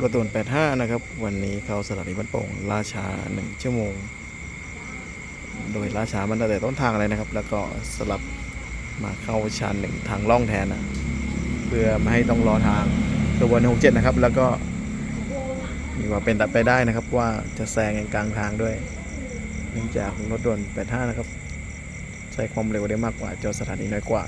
กระตูน85 นะครับ วันนี้เข้าสถานีบ้านโป่งล่าช้า 1 ชั่วโมง โดยล่าช้ามันตั้งแต่ต้นทางเลยนะครับ แล้วก็สลับมาเข้าชานหนึ่งทางล่องแทนนะเพื่อไม่ให้ต้องรอทางกระบวน67 นะครับ แล้วก็มีว่าเป็นตัดไปได้นะครับว่าจะแซงกลางทางด้วย เนื่องจากรถด่วน85 นะครับ ใช้ความเร็วได้มากกว่าจอดสถานีน้อยกว่า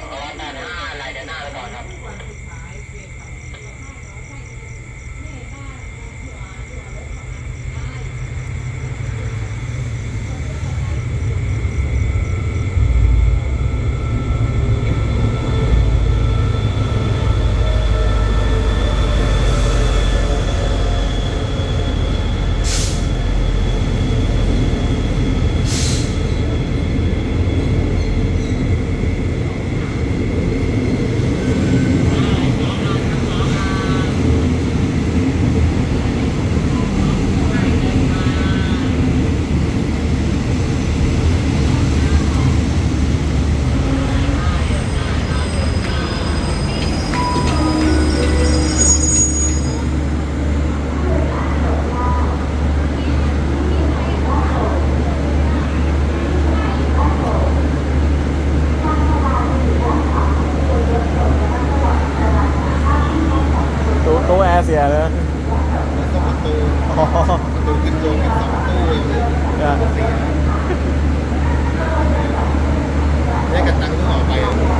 ตู้ตู้แอร์เสียเลยแล้วก็ประตูอ๋อประตูขึ้นตัวกันสองตู้เลยอะเสียได้กระตังต้องออกไปอะ เวล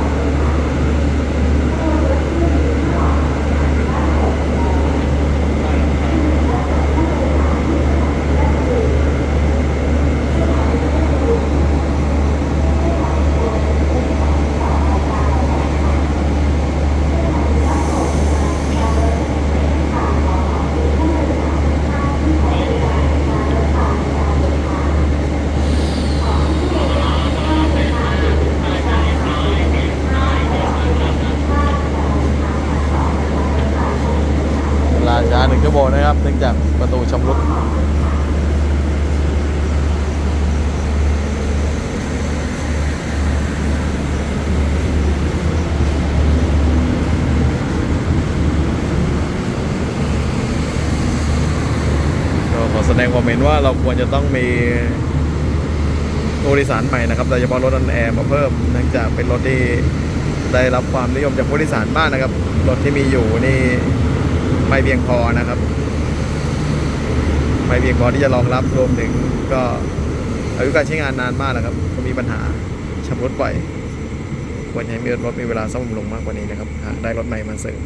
าช้าหนึ่งชั่วโมงนะครับเนื่องจากประตูชำรุดก็ขอแสดงความเห็นว่าเราควรจะต้องมีผู้โดยสารใหม่นะครับโดยเฉพาะรถอันแอร์มาเพิ่มเนื่องจากเป็นรถที่ได้รับความนิยมจากผู้โดยสารมากนะครับ รถที่มีอยู่นี่ ไม่เพียงพอนะครับ ไม่เพียงพอที่จะรองรับรวมถึงก็อายุการใช้งานนานมากแล้วครับ ก็มีปัญหาชำรุดบ่อยควรจะให้มีรถมีเวลาซ่อมบำรุงมากกว่านี้นะครับหาได้รถใหม่มาเสริม